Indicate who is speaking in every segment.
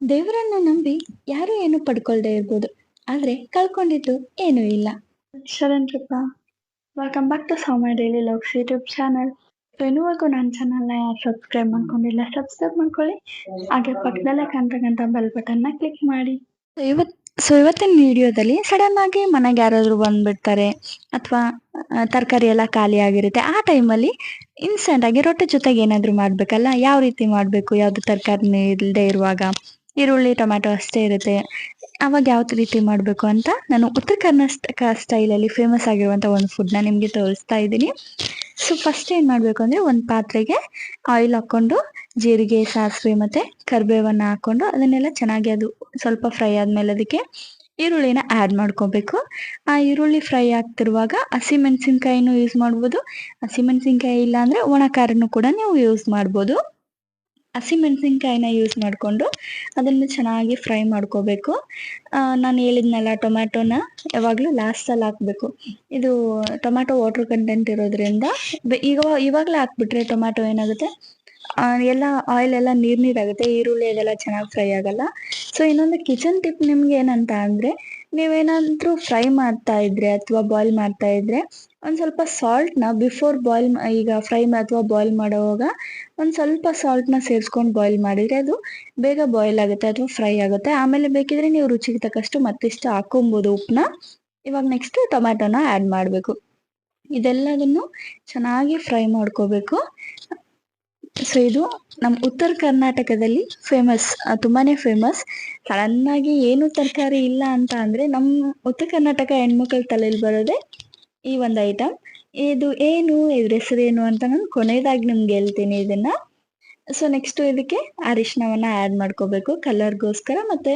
Speaker 1: ದೇವರನ್ನ ನಂಬಿ ಯಾರು ಏನು ಪಡ್ಕೊಳ್ದೆ ಇರ್ಬೋದು. ಆದ್ರೆ ಕಳ್ಕೊಂಡಿದ್ದು ಏನೂ ಇಲ್ಲ. ಶರಣ್ರಪ್ಪ welcome back to Soumya daily loves YouTube channel so ಇನ್ನುವರೆಗೂ ನನ್ನ ಚಾನಲ್ನ ಯಾರು ಸಬ್ಸ್ಕ್ರೈಬ್ ಮಾಡ್ಕೊಂಡಿಲ್ಲ ಸಬ್ಸ್ಕ್ರೈಬ್ ಮಾಡ್ಕೊಳ್ಳಿ. ಹಾಗೆ ಪಕ್ಕದಲ್ಲೇ ಕಾಣ್ತಕ್ಕಂಥ ಬೆಲ್ ಬಟನ್ನ ಕ್ಲಿಕ್ ಮಾಡಿ. ಸೊ ಇವತ್ ಸೊ ಇವತ್ತಿನ ವಿಡಿಯೋದಲ್ಲಿ ಸಡನ್ ಆಗಿ ಮನೆಗೆ ಯಾರಾದರೂ ಬಂದ್ಬಿಡ್ತಾರೆ ಅಥವಾ ತರಕಾರಿ ಎಲ್ಲ ಖಾಲಿ ಆಗಿರುತ್ತೆ ಆ ಟೈಮಲ್ಲಿ ಇನ್ಸ್ಟೆಂಟ್ ಆಗಿ ರೊಟ್ಟಿ ಜೊತೆಗೆ ಏನಾದರೂ ಮಾಡಬೇಕಲ್ಲ? ಯಾವ ರೀತಿ ಮಾಡಬೇಕು? ಯಾವುದು ತರಕಾರಿ ಇಲ್ಲದೆ ಇರುವಾಗ? ಈರುಳ್ಳಿ, ಟೊಮ್ಯಾಟೊ ಅಷ್ಟೇ ಇರುತ್ತೆ. ಅವಾಗ ಯಾವ ರೀತಿ ಮಾಡಬೇಕು ಅಂತ ನಾನು ಉತ್ತರ ಕರ್ನಾಟಕ ಸ್ಟೈಲಲ್ಲಿ ಫೇಮಸ್ ಆಗಿರುವಂಥ ಒಂದು ಫುಡ್ನ ನಿಮಗೆ ತೋರಿಸ್ತಾ ಇದ್ದೀನಿ. ಸೊ ಫಸ್ಟ್ ಏನು ಮಾಡಬೇಕು ಅಂದರೆ ಒಂದು ಪಾತ್ರೆಗೆ ಆಯಿಲ್ ಹಾಕ್ಕೊಂಡು, ಜೀರಿಗೆ, ಸಾಸಿವೆ ಮತ್ತು ಕರಿಬೇವನ್ನು ಹಾಕ್ಕೊಂಡು ಅದನ್ನೆಲ್ಲ ಚೆನ್ನಾಗಿ ಅದು ಸ್ವಲ್ಪ ಫ್ರೈ ಆದಮೇಲೆ ಅದಕ್ಕೆ ಈರುಳ್ಳಿನ ಆ್ಯಡ್ ಮಾಡ್ಕೋಬೇಕು. ಆ ಈರುಳ್ಳಿ ಫ್ರೈ ಆಗ್ತಿರುವಾಗ ಹಸಿಮೆಣಸಿನ್ಕಾಯಿನೂ ಯೂಸ್ ಮಾಡ್ಬೋದು. ಹಸಿಮೆಣಸಿನ್ಕಾಯಿ ಇಲ್ಲ ಅಂದರೆ ಒಣ ಖಾರನೂ ಕೂಡ ನೀವು ಯೂಸ್ ಮಾಡ್ಬೋದು. ಹಸಿಮೆಣಸಿನ್ಕಾಯಿನ ಯೂಸ್ ಮಾಡಿಕೊಂಡು ಅದನ್ನು ಚೆನ್ನಾಗಿ ಫ್ರೈ ಮಾಡ್ಕೋಬೇಕು. ನಾನು ಹೇಳಿದ್ನಲ್ಲ ಟೊಮ್ಯಾಟೋನ ಯಾವಾಗಲೂ ಲಾಸ್ಟಲ್ಲಿ ಹಾಕಬೇಕು. ಇದು ಟೊಮ್ಯಾಟೊ ವಾಟರ್ ಕಂಟೆಂಟ್ ಇರೋದ್ರಿಂದ ಈಗ ಇವಾಗಲೇ ಹಾಕ್ಬಿಟ್ರೆ ಟೊಮ್ಯಾಟೊ ಏನಾಗುತ್ತೆ? ಎಲ್ಲ ಆಯಿಲ್ ಎಲ್ಲ ನೀರು ನೀರಾಗುತ್ತೆ ಈರುಳ್ಳಿ ಅದೆಲ್ಲ ಚೆನ್ನಾಗಿ ಫ್ರೈ ಆಗಲ್ಲ. ಸೊ ಇನ್ನೊಂದು ಕಿಚನ್ ಟಿಪ್ ನಿಮ್ಗೆ ಏನಂತ ಅಂದರೆ, ನೀವೇನಾದರೂ ಫ್ರೈ ಮಾಡ್ತಾ ಇದ್ರೆ ಅಥವಾ ಬಾಯ್ಲ್ ಮಾಡ್ತಾ ಇದ್ರೆ ಒಂದು ಸ್ವಲ್ಪ ಸಾಲ್ಟ್ನ ಬಿಫೋರ್ ಬಾಯ್ಲ್ ಈಗ ಫ್ರೈ ಅಥವಾ ಬಾಯ್ಲ್ ಮಾಡುವಾಗ ಒಂದು ಸ್ವಲ್ಪ ಸಾಲ್ಟ್ನ ಸೇರಿಸ್ಕೊಂಡು ಬಾಯ್ಲ್ ಮಾಡಿದರೆ ಅದು ಬೇಗ ಬಾಯ್ಲ್ ಆಗುತ್ತೆ ಅಥವಾ ಫ್ರೈ ಆಗುತ್ತೆ. ಆಮೇಲೆ ಬೇಕಿದ್ರೆ ನೀವು ರುಚಿಗೆ ತಕ್ಕಷ್ಟು ಮತ್ತಿಷ್ಟು ಹಾಕೊಬೋದು ಉಪ್ಪನ್ನ ಇವಾಗ ನೆಕ್ಸ್ಟ್ ಟೊಮ್ಯಾಟೊನ ಆ್ಯಡ್ ಮಾಡಬೇಕು. ಇದೆಲ್ಲದನ್ನು ಚೆನ್ನಾಗಿ ಫ್ರೈ ಮಾಡ್ಕೋಬೇಕು. ಸೊ ಇದು ನಮ್ಮ ಉತ್ತರ ಕರ್ನಾಟಕದಲ್ಲಿ ಫೇಮಸ್ ತುಂಬಾನೇ ಫೇಮಸ್ ಸಡನ್ನಾಗಿ ಏನು ತರಕಾರಿ ಇಲ್ಲ ಅಂತ ಅಂದರೆ ನಮ್ಮ ಉತ್ತರ ಕರ್ನಾಟಕ ಹೆಣ್ಮಕ್ಳ ತಲೆಯಲ್ಲಿ ಬರೋದೇ ಈ ಒಂದು ಐಟಮ್ ಇದು ಏನು, ಇದ್ರ ಹೆಸರೇನು ಅಂತ ನಾನು ಕೊನೆಯದಾಗಿ ನಿಮ್ಗೆ ಹೇಳ್ತೀನಿ ಇದನ್ನ. ಸೊ ನೆಕ್ಸ್ಟ್ ಇದಕ್ಕೆ ಅರಿಶಿನವನ್ನ ಆ್ಯಡ್ ಮಾಡ್ಕೋಬೇಕು. ಕಲರ್ಗೋಸ್ಕರ ಮತ್ತೆ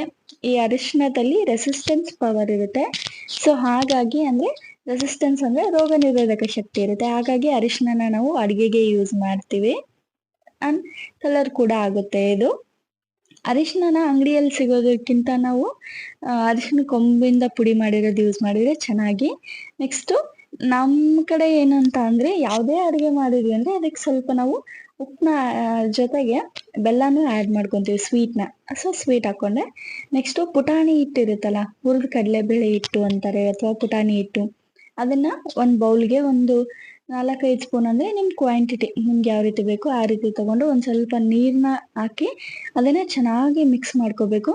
Speaker 1: ಈ ಅರಿಶಿನದಲ್ಲಿ ರೆಸಿಸ್ಟೆನ್ಸ್ ಪವರ್ ಇರುತ್ತೆ. ಸೊ ಹಾಗಾಗಿ ಅಂದ್ರೆ ರೆಸಿಸ್ಟೆನ್ಸ್ ಅಂದ್ರೆ ರೋಗ ನಿರೋಧಕ ಶಕ್ತಿ ಇರುತ್ತೆ. ಹಾಗಾಗಿ ಅರಿಶಿಣನ ನಾವು ಅಡುಗೆಗೆ ಯೂಸ್ ಮಾಡ್ತೀವಿ. ಅಂಡ್ ಕಲರ್ ಕೂಡ ಆಗುತ್ತೆ ಇದು. ಅರಿಶಿಣನ ಅಂಗಡಿಯಲ್ಲಿ ಸಿಗೋದಕ್ಕಿಂತ ನಾವು ಅರಿಶಿನ ಕೊಂಬಿಂದ ಪುಡಿ ಮಾಡಿರೋದು ಯೂಸ್ ಮಾಡಿದ್ರೆ ಚೆನ್ನಾಗಿ. ನೆಕ್ಸ್ಟು ನಮ್ಮ ಕಡೆ ಏನಂತ ಅಂದ್ರೆ ಯಾವುದೇ ಅಡುಗೆ ಮಾಡಿದ್ವಿ ಅಂದ್ರೆ ಅದಕ್ಕೆ ಸ್ವಲ್ಪ ನಾವು ಉಪ್ಪನ್ನ ಜೊತೆಗೆ ಬೆಲ್ಲನೂ ಆ್ಯಡ್ ಮಾಡ್ಕೊತೀವಿ ಸ್ವೀಟ್ನ ಸೊ ಸ್ವೀಟ್ ಹಾಕೊಂಡೆ. ನೆಕ್ಸ್ಟು ಪುಟಾಣಿ ಹಿಟ್ಟು ಇರುತ್ತಲ್ಲ, ಹುರಿದ ಕಡಲೆಬೇಳೆ ಹಿಟ್ಟು ಅಂತಾರೆ, ಅಥವಾ ಪುಟಾಣಿ ಹಿಟ್ಟು. ಅದನ್ನ ಒಂದು ಬೌಲ್ಗೆ ಒಂದು ನಾಲ್ಕೈದು ಸ್ಪೂನ್ ಅಂದರೆ ನಿಮ್ಮ ಕ್ವಾಂಟಿಟಿ ನಿಮ್ಗೆ ಯಾವ ರೀತಿ ಬೇಕೋ ಆ ರೀತಿ ತಗೊಂಡು ಒಂದು ಸ್ವಲ್ಪ ನೀರನ್ನ ಹಾಕಿ ಅದನ್ನ ಚೆನ್ನಾಗಿ ಮಿಕ್ಸ್ ಮಾಡ್ಕೋಬೇಕು.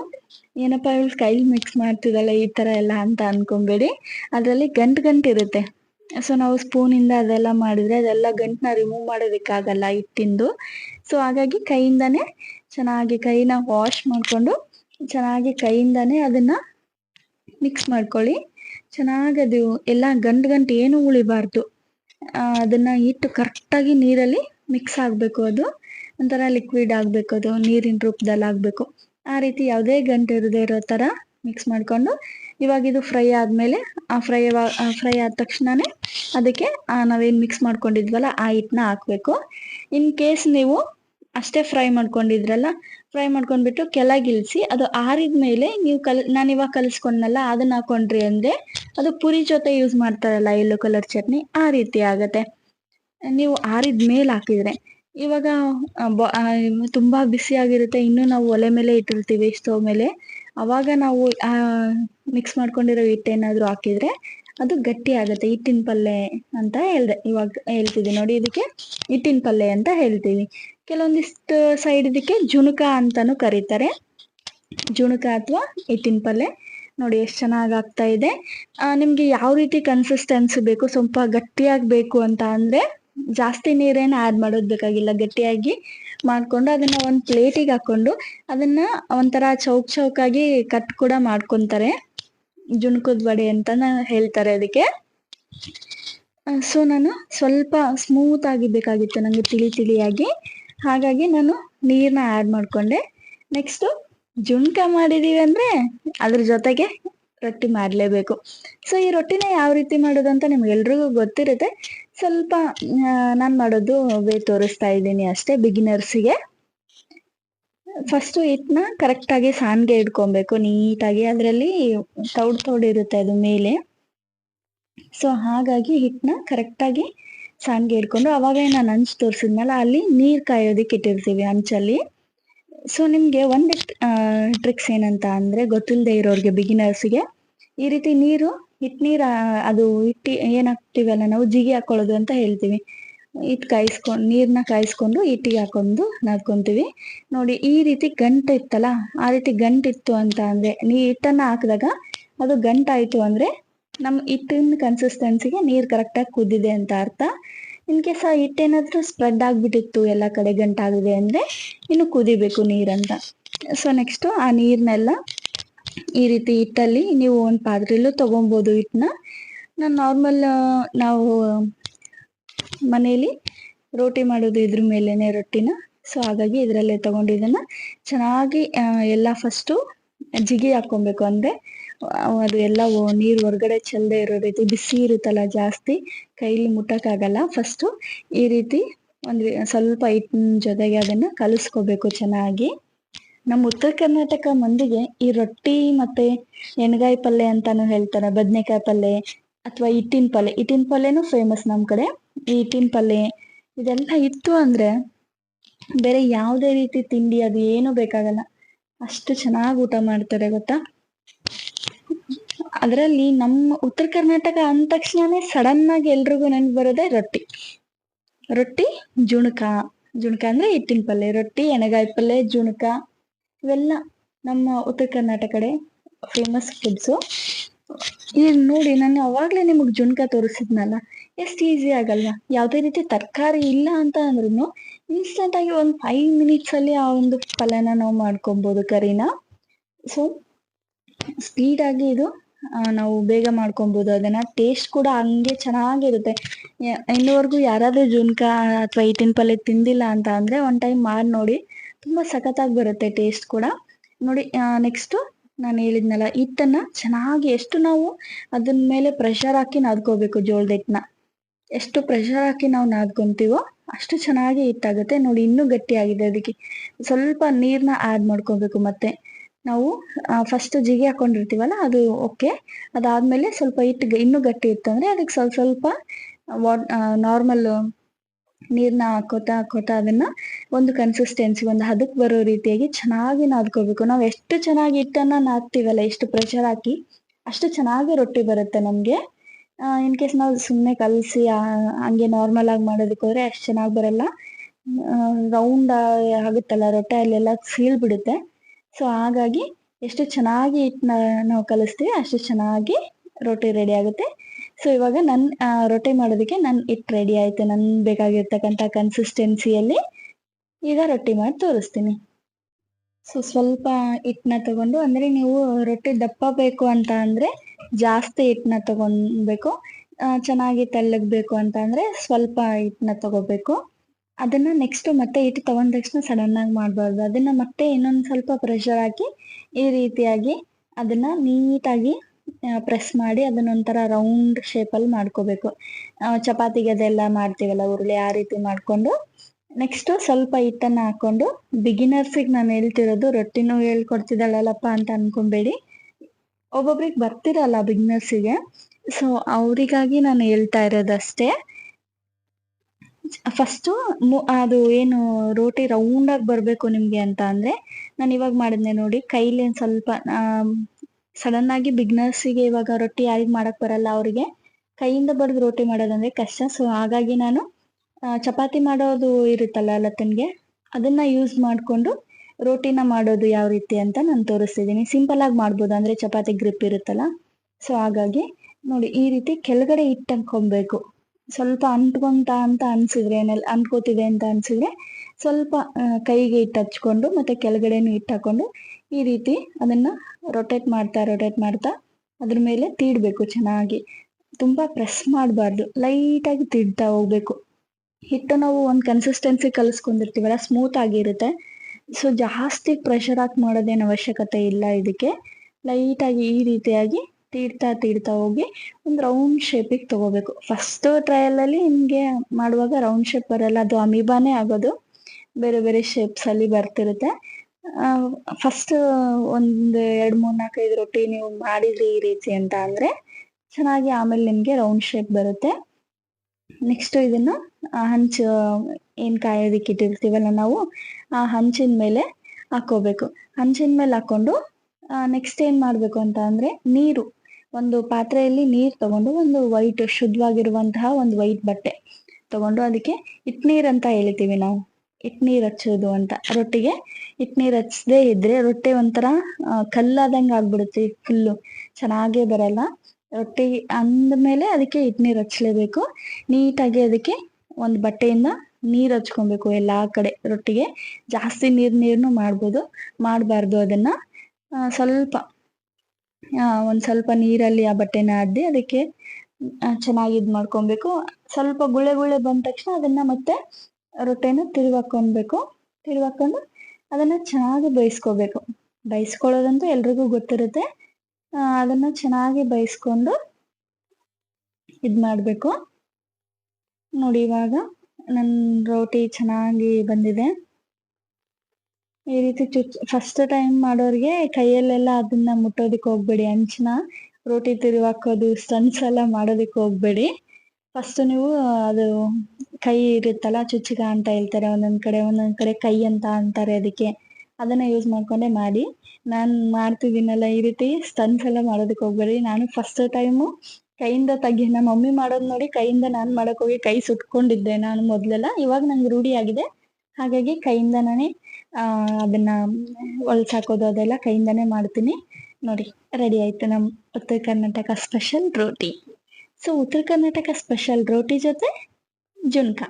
Speaker 1: ಏನಪ್ಪ ಇವಳು ಕೈಲಿ ಮಿಕ್ಸ್ ಮಾಡ್ತಿದ್ದಾಳೆ ಈ ಥರ ಎಲ್ಲ ಅಂತ ಅನ್ಕೊಂಬೇಡಿ. ಅದರಲ್ಲಿ ಗಂಟು ಗಂಟು ಇರುತ್ತೆ. ಸೊ ನಾವು ಸ್ಪೂನಿಂದ ಅದೆಲ್ಲ ಮಾಡಿದ್ರೆ ಅದೆಲ್ಲ ಗಂಟನ್ನ ರಿಮೂವ್ ಮಾಡೋದಕ್ಕಾಗಲ್ಲ ಹಿಟ್ಟಿಂದು. ಸೊ ಹಾಗಾಗಿ ಕೈಯಿಂದನೇ ಚೆನ್ನಾಗಿ ಕೈನ ವಾಶ್ ಮಾಡಿಕೊಂಡು ಚೆನ್ನಾಗಿ ಕೈಯಿಂದನೇ ಅದನ್ನ ಮಿಕ್ಸ್ ಮಾಡ್ಕೊಳ್ಳಿ. ಚೆನ್ನಾಗಿ ಅದು ಎಲ್ಲ ಗಂಟು ಗಂಟು ಏನು ಉಳಿಬಾರ್ದು. ಅದನ್ನು ಹಿಟ್ಟು ಕರೆಕ್ಟಾಗಿ ನೀರಲ್ಲಿ ಮಿಕ್ಸ್ ಆಗಬೇಕು ಅದು. ಒಂಥರ ಲಿಕ್ವಿಡ್ ಆಗಬೇಕು ಅದು, ನೀರಿನ ರೂಪದಲ್ಲಿ ಆಗಬೇಕು ಆ ರೀತಿ ಯಾವುದೇ ಗಂಟು ಇರದೇ ಇರೋ ಥರ ಮಿಕ್ಸ್ ಮಾಡಿಕೊಂಡು ಇವಾಗ ಇದು ಫ್ರೈ ಆದಮೇಲೆ, ಆ ಫ್ರೈ ಫ್ರೈ ಆದ ತಕ್ಷಣನೇ ಅದಕ್ಕೆ ನಾವೇನು ಮಿಕ್ಸ್ ಮಾಡ್ಕೊಂಡಿದ್ವಲ್ಲ, ಆ ಹಿಟ್ಟನ್ನ ಹಾಕಬೇಕು. ಇನ್ ಕೇಸ್ ನೀವು ಅಷ್ಟೇ ಫ್ರೈ ಮಾಡ್ಕೊಂಡಿದ್ರಲ್ಲ ಫ್ರೈ ಮಾಡ್ಕೊಂಡ್ಬಿಟ್ಟು ಕೆಳಗಿಳಿಸಿ ಅದು ಆರಿದ ಮೇಲೆ ನೀವು ಕಲ್, ನಾನು ಇವಾಗ ಕಲಿಸ್ಕೊಂಡಲ್ಲ ಅದನ್ನ ಹಾಕೊಂಡ್ರಿ ಅಂದ್ರೆ ಅದು ಪುರಿ ಜೊತೆ ಯೂಸ್ ಮಾಡ್ತಾರಲ್ಲ ಯೆಲ್ಲೋ ಕಲರ್ ಚಟ್ನಿ, ಆ ರೀತಿ ಆಗತ್ತೆ. ನೀವು ಆರಿದ ಮೇಲೆ ಹಾಕಿದ್ರೆ, ಇವಾಗ ತುಂಬಾ ತುಂಬಾ ಬಿಸಿಯಾಗಿರುತ್ತೆ, ಇನ್ನು ನಾವು ಒಲೆ ಮೇಲೆ ಇಟ್ಟಿರ್ತೀವಿ, ಸ್ಟವ್ ಮೇಲೆ. ಅವಾಗ ನಾವು ಮಿಕ್ಸ್ ಮಾಡ್ಕೊಂಡಿರೋ ಹಿಟ್ಟೇನಾದ್ರೂ ಹಾಕಿದ್ರೆ ಅದು ಗಟ್ಟಿ ಆಗುತ್ತೆ. ಹಿಟ್ಟಿನ ಪಲ್ಲೆ ಅಂತ ಹೇಳ್ದೆ, ಇವಾಗ ಹೇಳ್ತಿದ್ವಿ ನೋಡಿ, ಇದಕ್ಕೆ ಹಿಟ್ಟಿನ ಪಲ್ಲೆ ಅಂತ ಹೇಳ್ತೀವಿ. ಕೆಲವೊಂದಿಷ್ಟು ಸೈಡ್ ಇದಕ್ಕೆ ಜುಣುಕ ಅಂತಾನು ಕರೀತಾರೆ. ಜುಣುಕ ಅಥವಾ ಹಿಟ್ಟಿನ ಪಲ್ಯ ನೋಡಿ, ಎಷ್ಟು ಚೆನ್ನಾಗಿ ಆಗ್ತಾ ಇದೆ. ನಿಮ್ಗೆ ಯಾವ ರೀತಿ ಕನ್ಸಿಸ್ಟೆನ್ಸಿ ಬೇಕು, ಸ್ವಲ್ಪ ಗಟ್ಟಿಯಾಗಿ ಬೇಕು ಅಂತ ಅಂದ್ರೆ ಜಾಸ್ತಿ ನೀರೇನು ಆ್ಯಡ್ ಮಾಡೋದು ಬೇಕಾಗಿಲ್ಲ. ಗಟ್ಟಿಯಾಗಿ ಮಾಡ್ಕೊಂಡು ಅದನ್ನ ಒಂದು ಪ್ಲೇಟಿಗೆ ಹಾಕೊಂಡು ಅದನ್ನ ಒಂಥರ ಚೌಕ್ ಚೌಕಾಗಿ ಕಟ್ ಕೂಡ ಮಾಡ್ಕೊಂತಾರೆ. ಜುಣುಕದ ವಡೆ ಅಂತ ಹೇಳ್ತಾರೆ ಅದಕ್ಕೆ. ಸೊ ನಾನು ಸ್ವಲ್ಪ ಸ್ಮೂತ್ ಆಗಿ ಬೇಕಾಗಿತ್ತು ನನಗೆ ತಿಳಿ ತಿಳಿಯಾಗಿ. ಹಾಗಾಗಿ ನಾನು ನೀರನ್ನ ಆಡ್ ಮಾಡ್ಕೊಂಡೆ. ನೆಕ್ಸ್ಟು ಜುಣ್ಕ ಮಾಡಿದೀವಿ ಅಂದ್ರೆ ಅದ್ರ ಜೊತೆಗೆ ರೊಟ್ಟಿ ಮಾಡಲೇಬೇಕು. ಸೊ ಈ ರೊಟ್ಟಿನ ಯಾವ ರೀತಿ ಮಾಡೋದು ಅಂತ ನಿಮ್ಗೆಲ್ರಿಗೂ ಗೊತ್ತಿರುತ್ತೆ. ಸ್ವಲ್ಪ ನಾನು ಮಾಡೋದು ವೇ ತೋರಿಸ್ತಾ ಇದ್ದೀನಿ ಅಷ್ಟೇ ಬಿಗಿನರ್ಸಿಗೆ ಫಸ್ಟು ಹಿಟ್ಟನ್ನ ಕರೆಕ್ಟಾಗಿ ಸಾನ್ಗೆ ಇಟ್ಕೊಬೇಕು, ನೀಟಾಗಿ ಅದರಲ್ಲಿ ತೌಡ್ ತೌಡ್ ಇರುತ್ತೆ ಅದು ಮೇಲೆ. ಸೊ ಹಾಗಾಗಿ ಹಿಟ್ಟನ್ನ ಕರೆಕ್ಟಾಗಿ ಸಾನ್ಗೆ ಇಟ್ಕೊಂಡು ಅವಾಗೇ ನಾನು ಹಂಚ್ ತೋರಿಸಿದ್ನಲ್ಲ ಅಲ್ಲಿ ನೀರು ಕಾಯೋದಕ್ಕೆ ಇಟ್ಟಿರ್ತೀವಿ ಹಂಚಲ್ಲಿ ಸೊ ನಿಮಗೆ ಒಂದು ಟ್ರಿಕ್ಸ್ ಏನಂತ ಅಂದ್ರೆ ಗೊತ್ತಿಲ್ಲದೆ ಇರೋರಿಗೆ ಬಿಗಿನರ್ಸ್ಗೆ ಈ ರೀತಿ ನೀರು ಹಿಟ್ ನೀರ್ ಅದು ಹಿಟ್ಟಿ ಏನ್ ನಾವು ಜಿಗಿ ಹಾಕೊಳ್ಳೋದು ಅಂತ ಹೇಳ್ತೀವಿ. ಹಿಟ್ ಕಾಯಿಸ್ಕೊಂಡು ನೀರ್ನ ಕಾಯಿಸ್ಕೊಂಡು ಹಿಟ್ಟಿಗೆ ಹಾಕೊಂಡು ನಾದ್ಕೊಂತೀವಿ ನೋಡಿ, ಈ ರೀತಿ ಗಂಟು ಇತ್ತಲ್ಲ, ಆ ರೀತಿ ಗಂಟು ಇತ್ತು ಅಂತ ಅಂದ್ರೆ, ನೀ ಹಿಟ್ಟನ್ನ ಹಾಕಿದಾಗ ಅದು ಗಂಟಾಯ್ತು ಅಂದ್ರೆ, ನಮ್ ಹಿಟ್ಟಿನ ಕನ್ಸಿಸ್ಟೆನ್ಸಿಗೆ ನೀರ್ ಕರೆಕ್ಟಾಗಿ ಕುದ್ದಿದೆ ಅಂತ ಅರ್ಥ. ಇನ್ ಕೇಸ್ ಆ ಹಿಟ್ಟೇನಾದ್ರೂ ಸ್ಪ್ರೆಡ್ ಆಗ್ಬಿಟ್ಟಿತ್ತು, ಎಲ್ಲ ಕಡೆ ಗಂಟಾಗಿದೆ ಅಂದ್ರೆ, ಇನ್ನು ಕುದಿಬೇಕು ನೀರಂತ. ಸೊ ನೆಕ್ಸ್ಟ್ ಆ ನೀರ್ನೆಲ್ಲ ಈ ರೀತಿ ಹಿಟ್ಟಲ್ಲಿ ನೀವು ಒಂದು ಪಾತ್ರೆಲ್ಲೂ ತಗೊಬೋದು ಹಿಟ್ಟನ್ನ. ನಾನು ನಾರ್ಮಲ್ ನಾವು ಮನೇಲಿ ರೋಟಿ ಮಾಡೋದು ಇದ್ರ ಮೇಲೇನೆ ರೊಟ್ಟಿನ. ಸೊ ಹಾಗಾಗಿ ಇದರಲ್ಲೇ ತಗೊಂಡಿದ್ದನ್ನ ಚೆನ್ನಾಗಿ ಎಲ್ಲ ಫಸ್ಟು ಜಿಗಿ ಹಾಕೊಬೇಕು ಅಂದ್ರೆ ಅದು ಎಲ್ಲ ನೀರು ಹೊರಗಡೆ ಚೆಲ್ಲದೆ ಇರೋ ರೀತಿ, ಬಿಸಿ ಇರುತ್ತಲ್ಲ ಜಾಸ್ತಿ, ಕೈಲಿ ಮುಟ್ಟಕ್ಕಾಗಲ್ಲ. ಫಸ್ಟು ಈ ರೀತಿ ಒಂದು ಸ್ವಲ್ಪ ಹಿಟ್ಟಿನ ಜೊತೆಗೆ ಅದನ್ನ ಕಲಿಸ್ಕೋಬೇಕು ಚೆನ್ನಾಗಿ. ನಮ್ಮ ಉತ್ತರ ಕರ್ನಾಟಕ ಮಂದಿಗೆ ಈ ರೊಟ್ಟಿ ಮತ್ತೆ ಎಣ್ಗಾಯಿ ಪಲ್ಯ ಅಂತಾನು ಹೇಳ್ತಾರೆ, ಬದ್ನೆಕಾಯಿ ಪಲ್ಯ ಅಥವಾ ಹಿಟ್ಟಿನ ಪಲ್ಯ ಹಿಟ್ಟಿನ ಪಲ್ಯನೂ ಫೇಮಸ್ ನಮ್ ಕಡೆ. ಈ ಹಿಟ್ಟಿನ ಪಲ್ಯ ಇದೆಲ್ಲ ಇತ್ತು ಅಂದ್ರೆ ಬೇರೆ ಯಾವುದೇ ರೀತಿ ತಿಂಡಿ ಅದು ಏನು ಬೇಕಾಗಲ್ಲ. ಅಷ್ಟು ಚೆನ್ನಾಗಿ ಊಟ ಮಾಡ್ತಾರೆ ಗೊತ್ತಾ? ಅದರಲ್ಲಿ ನಮ್ಮ ಉತ್ತರ ಕರ್ನಾಟಕ ಅಂದ ತಕ್ಷಣನೇ ಸಡನ್ ಆಗಿ ಎಲ್ರಿಗೂ ನೆನ್ಪು ಬರೋದೇ ರೊಟ್ಟಿ. ರೊಟ್ಟಿ, ಜುಣಕ. ಜುಣಕ ಅಂದ್ರೆ ಹಿಟ್ಟಿನ ಪಲ್ಯ ರೊಟ್ಟಿ, ಎಣಗಾಯಿ ಪಲ್ಯ ಜುಣಕ. ಇವೆಲ್ಲ ನಮ್ಮ ಉತ್ತರ ಕರ್ನಾಟಕ ಕಡೆ ಫೇಮಸ್ ಫುಡ್ಸು ಈಗ ನೋಡಿ ನಾನು ಅವಾಗ್ಲೇ ನಿಮಗೆ ಜುಣ್ಕ ತೋರಿಸಿದ್ನಲ್ಲ, ಎಷ್ಟು ಈಸಿ ಆಗಲ್ವಾ? ಯಾವುದೇ ರೀತಿ ತರಕಾರಿ ಇಲ್ಲ ಅಂತ ಅಂದ್ರೂ ಇನ್ಸ್ಟಂಟಾಗಿ ಒಂದು ಫೈವ್ ಮಿನಿಟ್ಸ್ ಅಲ್ಲಿ ಆ ಒಂದು ಪಲ್ಯನ ನಾವು ಮಾಡ್ಕೊಬಹುದು ಕರಿನ. ಸೊ ಸ್ಪೀಡಾಗಿ ಇದು ನಾವು ಬೇಗ ಮಾಡ್ಕೊಬಹುದು ಅದನ್ನ ಟೇಸ್ಟ್ ಕೂಡ ಹಂಗೆ ಚೆನ್ನಾಗಿರುತ್ತೆ. ಇನ್ನುವರೆಗೂ ಯಾರಾದ್ರೂ ಜುನ್ಕ ಅಥವಾ ಹಿಟ್ಟಿನ ಪಲ್ಯ ತಿಂದಿಲ್ಲ ಅಂತ ಅಂದ್ರೆ ಒನ್ ಟೈಮ್ ಮಾಡಿ ನೋಡಿ. ತುಂಬಾ ಸಖತ್ತಾಗಿ ಬರುತ್ತೆ ಟೇಸ್ಟ್ ಕೂಡ. ನೋಡಿ ನೆಕ್ಸ್ಟ್ ನಾನು ಹೇಳಿದ್ನಲ್ಲ, ಹಿಟ್ಟನ್ನ ಚೆನ್ನಾಗಿ ಎಷ್ಟು ನಾವು ಅದನ್ನ ಮೇಲೆ ಪ್ರೆಷರ್ ಹಾಕಿ ನಾದ್ಕೋಬೇಕು ಜೋಳದ ಹಿಟ್ಟನ್ನ. ಎಷ್ಟು ಪ್ರೆಷರ್ ಹಾಕಿ ನಾವು ನಾದ್ಕೊಂತೀವೋ ಅಷ್ಟು ಚೆನ್ನಾಗಿ ಹಿಟ್ಟಾಗುತ್ತೆ. ನೋಡಿ, ಇನ್ನೂ ಗಟ್ಟಿಯಾಗಿದೆ ಅದಕ್ಕೆ. ಸ್ವಲ್ಪ ನೀರ್ನ ಆಡ್ ಮಾಡ್ಕೋಬೇಕು ಮತ್ತೆ. ನಾವು ಫಸ್ಟ್ ಜಿಗಿ ಹಾಕೊಂಡಿರ್ತೀವಲ್ಲ, ಅದು ಓಕೆ ಅದಾದ್ಮೇಲೆ ಸ್ವಲ್ಪ ಹಿಟ್ಟು ಇನ್ನೂ ಗಟ್ಟಿ ಇತ್ತಂದ್ರೆ ಅದಕ್ಕೆ ಸ್ವಲ್ಪ ಸ್ವಲ್ಪ ವಾಟ್ ನಾರ್ಮಲ್ ನೀರ್ನ ಹಾಕೋತಾ ಹಾಕೋತಾ ಅದನ್ನ ಒಂದು ಕನ್ಸಿಸ್ಟೆನ್ಸಿ ಒಂದು ಹದಕ್ಕೆ ಬರೋ ರೀತಿಯಾಗಿ ಚೆನ್ನಾಗಿ ನಾದ್ಕೋಬೇಕು. ನಾವು ಎಷ್ಟು ಚೆನ್ನಾಗಿ ಹಿಟ್ಟನ್ನ ನಾದ್ತೀವಲ್ಲ, ಎಷ್ಟು ಪ್ರೆಷರ್ ಹಾಕಿ ಅಷ್ಟು ಚೆನ್ನಾಗಿ ರೊಟ್ಟಿ ಬರುತ್ತೆ ನಮ್ಗೆ. ಇನ್ ಕೇಸ್ ನಾವು ಸುಮ್ಮನೆ ಕಲಸಿ ಹಂಗೆ ನಾರ್ಮಲ್ ಆಗಿ ಮಾಡೋದಕ್ಕೆ ಹೋದ್ರೆ ಅಷ್ಟು ಚೆನ್ನಾಗಿ ಬರಲ್ಲ. ರೌಂಡ್ ಆಗುತ್ತಲ್ಲ, ರೊಟ್ಟೆ ಅಲ್ಲೆಲ್ಲ ಸೀಲ್ ಬಿಡುತ್ತೆ. ಸೊ ಹಾಗಾಗಿ ಎಷ್ಟು ಚೆನ್ನಾಗಿ ಹಿಟ್ಟನ್ನ ನಾವು ಕಲಿಸ್ತೀವಿ ಅಷ್ಟು ಚೆನ್ನಾಗಿ ರೊಟ್ಟಿ ರೆಡಿ ಆಗುತ್ತೆ. ಸೊ ಇವಾಗ ನನ್ನ ರೊಟ್ಟಿ ಮಾಡೋದಕ್ಕೆ ನನ್ ಹಿಟ್ಟು ರೆಡಿ ಆಯ್ತು. ನನ್ ಬೇಕಾಗಿರ್ತಕ್ಕಂಥ ಕನ್ಸಿಸ್ಟೆನ್ಸಿಯಲ್ಲಿ ಈಗ ರೊಟ್ಟಿ ಮಾಡಿ ತೋರಿಸ್ತೀನಿ. ಸೊ ಸ್ವಲ್ಪ ಹಿಟ್ಟನ್ನ ತಗೊಂಡು, ಅಂದ್ರೆ ನೀವು ರೊಟ್ಟಿ ದಪ್ಪ ಬೇಕು ಅಂತ ಅಂದರೆ ಜಾಸ್ತಿ ಹಿಟ್ಟನ್ನ ತಗೊಬೇಕು ಚೆನ್ನಾಗಿ ತೆಳ್ಳಗಬೇಕು ಅಂತ ಅಂದ್ರೆ ಸ್ವಲ್ಪ ಹಿಟ್ಟನ್ನ ತಗೋಬೇಕು. ಅದನ್ನ ನೆಕ್ಸ್ಟ್ ಮತ್ತೆ ಹಿಟ್ಟು ತಗೊಂಡ ತಕ್ಷಣ ಸಡನ್ ಆಗಿ ಮಾಡಬಾರ್ದು. ಅದನ್ನ ಮತ್ತೆ ಇನ್ನೊಂದು ಸ್ವಲ್ಪ ಪ್ರೆಷರ್ ಹಾಕಿ ಈ ರೀತಿಯಾಗಿ ಅದನ್ನ ನೀಟಾಗಿ ಪ್ರೆಸ್ ಮಾಡಿ ಅದನ್ನ ಒಂಥರ ರೌಂಡ್ ಶೇಪಲ್ಲಿ ಮಾಡ್ಕೋಬೇಕು. ಚಪಾತಿಗೆ ಅದೆಲ್ಲ ಮಾಡ್ತೀವಲ್ಲ, ಉರುಳಿ ಆ ರೀತಿ ಮಾಡ್ಕೊಂಡು ನೆಕ್ಸ್ಟ್ ಸ್ವಲ್ಪ ಹಿಟ್ಟನ್ನ ಹಾಕೊಂಡು ಬಿಗಿನರ್ಸಿಗೆ ನಾನು ಹೇಳ್ತಿರೋದು ರೊಟ್ಟಿನೂ ಹೇಳ್ಕೊಡ್ತಿದ್ದಾಳಲ್ಲಪ್ಪ ಅಂತ ಅನ್ಕೊಂಬೇಡಿ. ಒಬ್ಬೊಬ್ರಿಗೆ ಬರ್ತಿರಲ್ಲ ಬಿಗಿನರ್ಸಿಗೆ ಸೊ ಅವರಿಗಾಗಿ ನಾನು ಹೇಳ್ತಾ ಇರೋದಷ್ಟೇ. ಫಸ್ಟು ಅದು ಏನು ರೋಟಿ ರೌಂಡಾಗಿ ಬರಬೇಕು ನಿಮ್ಗೆ ಅಂತ ಅಂದರೆ ನಾನು ಇವಾಗ ಮಾಡಿದ್ನೆ ನೋಡಿ ಕೈಲಿ ಒಂದು ಸ್ವಲ್ಪ ಸಡನ್ ಆಗಿ ಬಿಗ್ನರ್ಸಿಗೆ ಇವಾಗ ರೊಟ್ಟಿ ಯಾರಿಗೆ ಮಾಡಕ್ ಬರಲ್ಲ ಅವರಿಗೆ. ಕೈಯಿಂದ ಬಡ್ದು ರೊಟ್ಟಿ ಮಾಡೋದಂದ್ರೆ ಕಷ್ಟ. ಸೊ ಹಾಗಾಗಿ ನಾನು ಚಪಾತಿ ಮಾಡೋದು ಇರುತ್ತಲ್ಲ ಲತ್ತನ್ಗೆ, ಅದನ್ನ ಯೂಸ್ ಮಾಡಿಕೊಂಡು ರೊಟ್ಟಿನ ಮಾಡೋದು ಯಾವ ರೀತಿ ಅಂತ ನಾನು ತೋರಿಸ್ತಿದ್ದೀನಿ ಸಿಂಪಲ್ ಆಗಿ ಮಾಡ್ಬೋದು ಅಂದ್ರೆ ಚಪಾತಿ ಗ್ರಿಪ್ ಇರುತ್ತಲ್ಲ. ಸೊ ಹಾಗಾಗಿ ನೋಡಿ, ಈ ರೀತಿ ಕೆಳಗಡೆ ಇಟ್ಟು ಸ್ವಲ್ಪ ಅಂಟ್ಕೊಂತ ಅಂತ ಅನ್ಸಿದ್ರೆ ಏನೆಲ್ಲ ಅಂಟ್ಕೋತಿದೆ ಅಂತ ಅನ್ಸಿದ್ರೆ ಸ್ವಲ್ಪ ಕೈಗೆ ಇಟ್ಟು ಹಚ್ಕೊಂಡು ಮತ್ತೆ ಕೆಳಗಡೆನು ಇಟ್ಟು ಹಾಕೊಂಡು ಈ ರೀತಿ ಅದನ್ನ ರೊಟೇಟ್ ಮಾಡ್ತಾ ರೊಟೇಟ್ ಮಾಡ್ತಾ ಅದ್ರ ಮೇಲೆ ತೀಡ್ಬೇಕು ಚೆನ್ನಾಗಿ. ತುಂಬಾ ಪ್ರೆಸ್ ಮಾಡಬಾರ್ದು. ಲೈಟ್ ಆಗಿ ತಿಡ್ತಾ ಹೋಗ್ಬೇಕು. ಹಿಟ್ಟು ನಾವು ಒಂದು ಕನ್ಸಿಸ್ಟೆನ್ಸಿ ಕಲಿಸ್ಕೊಂಡಿರ್ತೀವಲ್ಲ ಸ್ಮೂತ್ ಆಗಿರುತ್ತೆ. ಸೊ ಜಾಸ್ತಿ ಪ್ರೆಷರ್ ಹಾಕಿ ಮಾಡೋದೇನು ಅವಶ್ಯಕತೆ ಇಲ್ಲ ಇದಕ್ಕೆ. ಲೈಟ್ ಆಗಿ ಈ ರೀತಿಯಾಗಿ ತೀಡ್ತಾ ತೀಡ್ತಾ ಹೋಗಿ ಒಂದು ರೌಂಡ್ ಶೇಪಿಗೆ ತಗೋಬೇಕು. ಫಸ್ಟ್ ಟ್ರಯಲಲ್ಲಿ ನಿಮಗೆ ಮಾಡುವಾಗ ರೌಂಡ್ ಶೇಪ್ ಬರಲ್ಲ. ಅದು ಅಮೀಬಾನೇ ಆಗೋದು. ಬೇರೆ ಬೇರೆ ಶೇಪ್ಸ್ ಅಲ್ಲಿ ಬರ್ತಿರುತ್ತೆ. ಫಸ್ಟ್ ಒಂದು ಎರಡು, ಮೂರು, ನಾಲ್ಕೈದು ರೊಟ್ಟಿ ನೀವು ಮಾಡಿದ್ರಿ ಈ ರೀತಿ ಅಂತ ಅಂದ್ರೆ ಚೆನ್ನಾಗಿ ಆಮೇಲೆ ನಿಮಗೆ ರೌಂಡ್ ಶೇಪ್ ಬರುತ್ತೆ. ನೆಕ್ಸ್ಟ್ ಇದನ್ನ ಹಂಚು, ಏನ್ ಕಾಯೋದಿಕ್ಕೆ ಇಟ್ಟಿರ್ತೀವಲ್ಲ ನಾವು, ಆ ಹಂಚಿನ ಮೇಲೆ ಹಾಕೋಬೇಕು ಹಂಚಿನ ಮೇಲೆ ಹಾಕೊಂಡು ನೆಕ್ಸ್ಟ್ ಏನು ಮಾಡಬೇಕು ಅಂತ ಅಂದ್ರೆ ನೀರು, ಒಂದು ಪಾತ್ರೆಯಲ್ಲಿ ನೀರು ತಗೊಂಡು ಒಂದು ವೈಟ್ ಶುದ್ಧವಾಗಿರುವಂತಹ ಒಂದು ವೈಟ್ ಬಟ್ಟೆ ತಗೊಂಡು ಅದಕ್ಕೆ ಹಿಟ್ನೀರು ಅಂತ ಹೇಳ್ತೀವಿ ನಾವು. ಹಿಟ್ನೀರು ಹಚ್ಚೋದು ಅಂತ. ರೊಟ್ಟಿಗೆ ಹಿಟ್ನೀರು ಹಚ್ಚದೇ ಇದ್ರೆ ರೊಟ್ಟಿ ಒಂಥರ ಕಲ್ಲಾದಂಗೆ ಆಗ್ಬಿಡುತ್ತೆ ಫುಲ್ಲು. ಚೆನ್ನಾಗೇ ಬರಲ್ಲ. ರೊಟ್ಟಿ ಅಂದಮೇಲೆ ಅದಕ್ಕೆ ಹಿಟ್ನೀರು ಹಚ್ಚಲೇಬೇಕು ನೀಟಾಗಿ ಅದಕ್ಕೆ ಒಂದು ಬಟ್ಟೆಯಿಂದ ನೀರು ಹಚ್ಕೊಬೇಕು ಎಲ್ಲ ಕಡೆ ರೊಟ್ಟಿಗೆ. ಜಾಸ್ತಿ ನೀರ್ ನೀರನ್ನು ಮಾಡ್ಬೋದು, ಮಾಡಬಾರ್ದು ಅದನ್ನ. ಸ್ವಲ್ಪ ಒಂದು ಸ್ವಲ್ಪ ನೀರಲ್ಲಿ ಆ ಬಟ್ಟೆನ ಅದ್ದಿ ಅದಕ್ಕೆ ಚೆನ್ನಾಗಿ ಇದು ಮಾಡ್ಕೊಬೇಕು. ಸ್ವಲ್ಪ ಗುಳೆ ಗುಳೆ ಬಂದ ತಕ್ಷಣ ಅದನ್ನ ಮತ್ತೆ ರೊಟ್ಟೆನ ತಿರುವಾಕೊಂಡ್ಬೇಕು ತಿರುವಾಕೊಂಡು ಅದನ್ನು ಚೆನ್ನಾಗಿ ಬೇಯಿಸ್ಕೋಬೇಕು. ಬೇಯಿಸ್ಕೊಳ್ಳೋದಂತೂ ಎಲ್ರಿಗೂ ಗೊತ್ತಿರುತ್ತೆ. ಅದನ್ನು ಚೆನ್ನಾಗಿ ಬೇಯಿಸ್ಕೊಂಡು ಇದು ಮಾಡಬೇಕು. ನೋಡಿ ಇವಾಗ ನನ್ನ ರೋಟಿ ಚೆನ್ನಾಗಿ ಬಂದಿದೆ. ಈ ರೀತಿ ಚುಚ್ ಫಸ್ಟ್ ಟೈಮ್ ಮಾಡೋರಿಗೆ ಕೈಯಲ್ಲೆಲ್ಲ ಅದನ್ನ ಮುಟ್ಟೋದಕ್ಕೆ ಹೋಗ್ಬೇಡಿ. ಅಂಚನ ರೋಟಿ ತಿರುವಾಕೋದು ಸ್ಟನ್ಸ್ ಎಲ್ಲ ಮಾಡೋದಕ್ಕೆ ಹೋಗ್ಬೇಡಿ. ಫಸ್ಟ್ ನೀವು ಅದು ಕೈ ಇರುತ್ತಲ್ಲ, ಚುಚ್ಚಿಗ ಅಂತ ಹೇಳ್ತಾರೆ, ಒಂದೊಂದ್ ಕಡೆ ಒಂದೊಂದ್ ಕಡೆ ಕೈ ಅಂತ ಅಂತಾರೆ ಅದಕ್ಕೆ. ಅದನ್ನ ಯೂಸ್ ಮಾಡ್ಕೊಂಡೆ ಮಾಡಿ, ನಾನು ಮಾಡ್ತಿದ್ದೀನಲ್ಲ ಈ ರೀತಿ ಸ್ಟನ್ಸ್ ಎಲ್ಲ ಮಾಡೋದಕ್ಕೆ ಹೋಗ್ಬೇಡಿ. ನಾನು ಫಸ್ಟ್ ಟೈಮು ಕೈಯಿಂದ ತೆಗಿ ನಮ್ಮ ಮಮ್ಮಿ ಮಾಡೋದು ನೋಡಿ ಕೈಯಿಂದ ನಾನು ಮಾಡಕ್ ಹೋಗಿ ಕೈ ಸುಟ್ಕೊಂಡಿದ್ದೆ ನಾನು ಮೊದಲೆಲ್ಲ. ಇವಾಗ ನಂಗೆ ರೂಢಿ ಆಗಿದೆ. ಹಾಗಾಗಿ ಕೈಯಿಂದ ನಾನೇ ಅದನ್ನ ಹೊಲ್ಸಾಕೋದು ಅದೆಲ್ಲ ಕೈಯಿಂದಾನೇ ಮಾಡ್ತೀನಿ. ನೋಡಿ ರೆಡಿ ಆಯ್ತು ನಮ್ಮ ಉತ್ತರ ಕರ್ನಾಟಕ ಸ್ಪೆಷಲ್ ರೋಟಿ ಸೊ ಉತ್ತರ ಕರ್ನಾಟಕ ಸ್ಪೆಷಲ್ ರೋಟಿ ಜೊತೆ ಜುನ್ಕ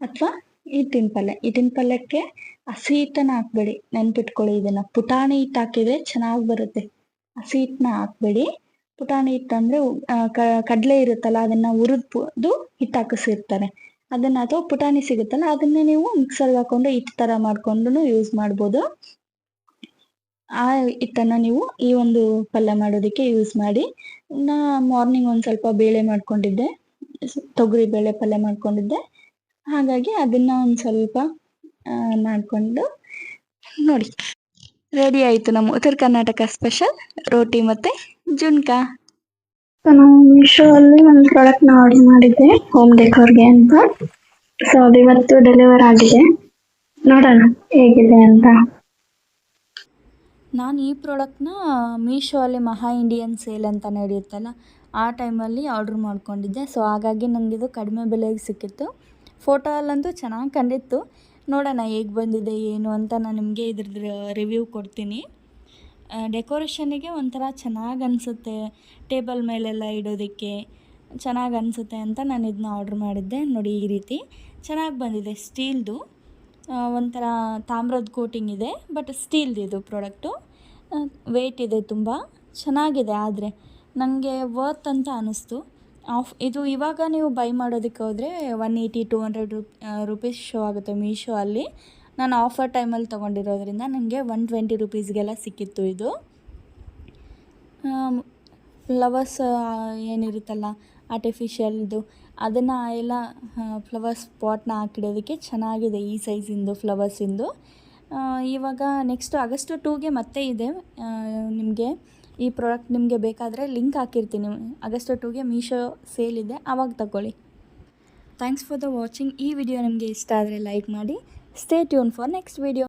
Speaker 1: ಅಥವಾ ಹಿಟ್ಟಿನ ಪಲ್ಯ. ಹಿಟ್ಟಿನ ಪಲ್ಯಕ್ಕೆ ಹಸಿ ಹಿಟ್ಟನ್ನ ಹಾಕ್ಬೇಡಿ. ನೆನ್ಪಿಟ್ಕೊಳ್ಳಿ ಇದನ್ನ. ಪುಟಾಣಿ ಹಿಟ್ಟು ಹಾಕಿದ್ರೆ ಚೆನ್ನಾಗಿ ಬರುತ್ತೆ. ಹಸಿ ಹಿಟ್ಟನ್ನ ಹಾಕ್ಬೇಡಿ. ಪುಟಾಣಿ ಹಿಟ್ಟು ಅಂದ್ರೆ ಕಡಲೆ ಇರುತ್ತಲ್ಲ, ಅದನ್ನ ಹುರಿದು ಹಿಟ್ಟು ಹಾಕಿಸಿರ್ತಾರೆ. ಅದನ್ನ ಅಥವಾ ಪುಟಾಣಿ ಸಿಗುತ್ತಲ್ಲ, ಅದನ್ನ ನೀವು ಮಿಕ್ಸರ್ಗೆ ಹಾಕೊಂಡು ಹಿಟ್ಟು ತರ ಮಾಡ್ಕೊಂಡು ಯೂಸ್ ಮಾಡ್ಬೋದು. ಆ ಹಿಟ್ಟನ್ನ ನೀವು ಈ ಒಂದು ಪಲ್ಯ ಮಾಡೋದಕ್ಕೆ ಯೂಸ್ ಮಾಡಿ. ನಾ ಮಾರ್ನಿಂಗ್ ಒಂದು ಸ್ವಲ್ಪ ಬೇಳೆ ಮಾಡ್ಕೊಂಡಿದ್ದೆ. ತೊಗರಿ ಬೇಳೆ ಪಲ್ಯ ಮಾಡ್ಕೊಂಡಿದ್ದೆ. ಹಾಗಾಗಿ ಅದನ್ನ ಒಂದ್ ಸ್ವಲ್ಪ ಮಾಡ್ಕೊಂಡು ನೋಡಿ. ರೆಡಿ ಆಯಿತು ನಮ್ಮ ಉತ್ತರ ಕರ್ನಾಟಕ ಸ್ಪೆಷಲ್ ರೋಟಿ ಮತ್ತು ಜುನ್ಕ.
Speaker 2: ನಾನು ಮೀಶೋ ಅಲ್ಲಿ ಒಂದು ಪ್ರಾಡಕ್ಟ್ನ ಆರ್ಡರ್ ಮಾಡಿದ್ದೆ ಹೋಮ್ ಡೆಕೋರ್ಗೆ ಅಂತ. ಸೊ ಅದು ಇವತ್ತು ಡೆಲಿವರ್ ಆಗಿದೆ. ನೋಡೋಣ ಹೇಗಿದೆ ಅಂತ.
Speaker 3: ನಾನು ಈ ಪ್ರಾಡಕ್ಟ್ನ ಮೀಶೋ ಅಲ್ಲಿ ಮಹಾ ಇಂಡಿಯನ್ ಸೇಲ್ ಅಂತ ನಡೆಯುತ್ತಲ್ಲ ಆ ಟೈಮಲ್ಲಿ ಆರ್ಡ್ರ್ ಮಾಡ್ಕೊಂಡಿದ್ದೆ. ಸೊ ಹಾಗಾಗಿ ನನಗಿದು ಕಡಿಮೆ ಬೆಲೆಗೆ ಸಿಕ್ಕಿತ್ತು. ಫೋಟೋ ಅಲ್ಲಂತೂ ಚೆನ್ನಾಗಿ ಕಂಡಿತ್ತು. ನೋಡೋಣ ಹೇಗೆ ಬಂದಿದೆ, ಏನು ಅಂತ ನಾನು ನಿಮಗೆ ಇದ್ರದ್ದು ರಿವ್ಯೂ ಕೊಡ್ತೀನಿ. ಡೆಕೋರೇಷನಿಗೆ ಒಂಥರ ಚೆನ್ನಾಗಿ ಅನಿಸುತ್ತೆ. ಟೇಬಲ್ ಮೇಲೆಲ್ಲ ಇಡೋದಕ್ಕೆ ಚೆನ್ನಾಗಿ ಅನಿಸುತ್ತೆ ಅಂತ ನಾನು ಇದನ್ನ ಆರ್ಡ್ರ್ ಮಾಡಿದ್ದೆ. ನೋಡಿ ಈ ರೀತಿ ಚೆನ್ನಾಗಿ ಬಂದಿದೆ ಸ್ಟೀಲ್ದು. ಒಂಥರ ತಾಮ್ರದ ಕೋಟಿಂಗ್ ಇದೆ, ಬಟ್ ಸ್ಟೀಲ್ದು ಇದು ಪ್ರಾಡಕ್ಟು ವೆಯ್ಟ್ ಇದೆ ತುಂಬ. ಚೆನ್ನಾಗಿದೆ ಆದರೆ. ನನಗೆ ವರ್ತ್ ಅಂತ ಅನ್ನಿಸ್ತು ಆಫ್, ಇದು ಇವಾಗ ನೀವು ಬೈ ಮಾಡೋದಕ್ಕೆ ಹೋದರೆ one eighty two hundred ರುಪ್ rupees show ಆಗುತ್ತೆ ಮೀಶೋ ಅಲ್ಲಿ. ನಾನು ಆಫರ್ ಟೈಮಲ್ಲಿ ತೊಗೊಂಡಿರೋದ್ರಿಂದ ನನಗೆ ಒನ್ ಟ್ವೆಂಟಿ ರುಪೀಸ್ಗೆಲ್ಲ ಸಿಕ್ಕಿತ್ತು ಇದು. ಫ್ಲವರ್ಸ್ ಏನಿರುತ್ತಲ್ಲ ಆರ್ಟಿಫಿಷಿಯಲ್ದು ಅದನ್ನು ಎಲ್ಲ ಫ್ಲವರ್ಸ್ ಪಾಟ್ನ ಹಾಕಿಡೋದಕ್ಕೆ ಚೆನ್ನಾಗಿದೆ ಈ ಸೈಜಿಂದು ಫ್ಲವರ್ಸಿಂದು ಇವಾಗ ನೆಕ್ಸ್ಟು ಆಗಸ್ಟ್ ಟೂಗೆ ಮತ್ತೆ ಇದೆ. ನಿಮಗೆ ಈ ಪ್ರಾಡಕ್ಟ್ ನಿಮಗೆ ಬೇಕಾದರೆ ಲಿಂಕ್ ಹಾಕಿರ್ತೀನಿ. ಆಗಸ್ಟ್ ಟೂಗೆ ಮೀಶೋ ಸೇಲ್ ಇದೆ. ಆವಾಗ ತಗೊಳ್ಳಿ. ಥ್ಯಾಂಕ್ಸ್ ಫಾರ್ ದ ವಾಚಿಂಗ್ ಈ ವಿಡಿಯೋ ನಿಮಗೆ ಇಷ್ಟ ಆದರೆ ಲೈಕ್ ಮಾಡಿ. Stay tune for next video